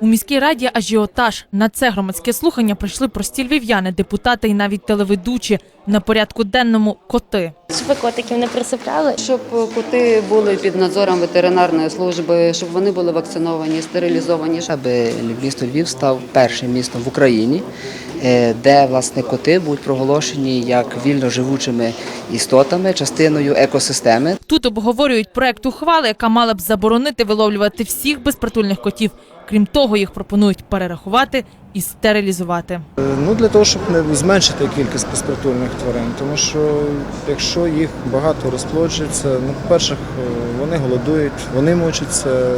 У міській раді ажіотаж. На це громадське слухання прийшли прості львів'яни, депутати і навіть телеведучі. На порядку денному коти. Щоб котиків не присипляли. Щоб коти були під надзором ветеринарної служби, щоб вони були вакциновані, стерилізовані. аби місто Львів став першим містом в Україні, де власне коти будуть проголошені як вільно живучими істотами, частиною екосистеми. Тут обговорюють проект ухвали, яка мала б заборонити виловлювати всіх безпритульних котів. Крім того, їх пропонують перерахувати і стерилізувати. Ну для того, щоб не зменшити кількість безпритульних тварин, тому що якщо їх багато розплоджується, ну по-перше, е, вони голодують, вони мучаться.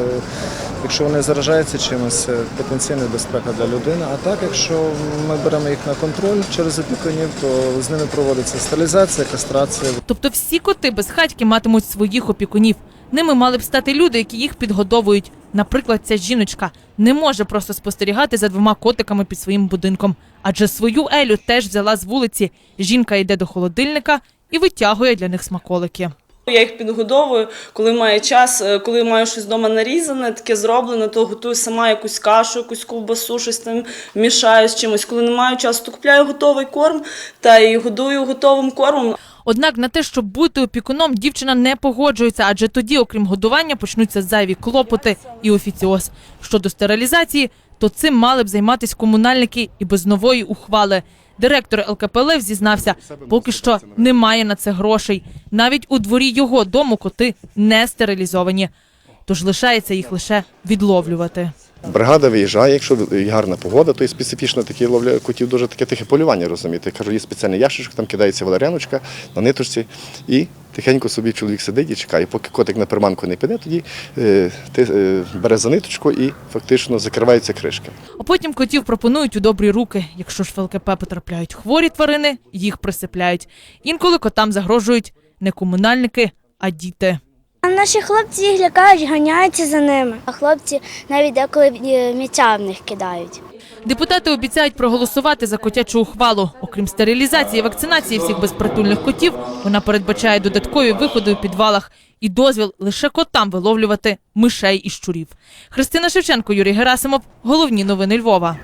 Якщо вони заражаються чимось, потенційна безпека для людини. А так, якщо ми беремо їх на контроль через опікунів, то з ними проводиться стерилізація, кастрація. Тобто всі коти безхатьки матимуть своїх опікунів. Ними мали б стати люди, які їх підгодовують. Наприклад, ця жіночка не може просто спостерігати за двома котиками під своїм будинком, адже свою Елю теж взяла з вулиці. Жінка йде до холодильника і витягує для них смаколики. Я їх підгодовую, коли маю час, е, коли маю щось вдома нарізане, таке зроблене, то готую сама якусь кашу, якусь ковбасу, щось там мішаю з чимось. Коли не маю часу, то купляю готовий корм та і годую готовим кормом. Однак на те, щоб бути опікуном, дівчина не погоджується, адже тоді, окрім годування, почнуться зайві клопоти і офіціоз. Щодо стерилізації, то цим мали б займатися комунальники і без нової ухвали. Директор ЛКПЛ зізнався, поки що немає на це грошей. Навіть у дворі його дому коти не стерилізовані. Тож лишається їх лише відловлювати. Бригада виїжджає, якщо гарна погода, то і специфічно такі ловля котів дуже таке тихе полювання, розумієте. Кажу, є спеціальний ящичок, там кидається валеряночка на ниточці, і тихенько собі чоловік сидить і чекає. Поки котик на приманку не піде, тоді е, ти е, бере за ниточку і фактично закривається кришка. А потім котів пропонують у добрі руки. Якщо ж в ЛКП потрапляють хворі тварини, їх присипляють. Інколи котам загрожують не комунальники, а діти. А наші хлопці їх лякають, ганяються за ними. А хлопці навіть деколи е, в них кидають. Депутати обіцяють проголосувати за котячу ухвалу. Окрім стерилізації і вакцинації всіх безпритульних котів, вона передбачає додаткові виходи у підвалах і дозвіл лише котам виловлювати мишей і щурів. Христина Шевченко, Юрій Герасимов. Головні новини Львова.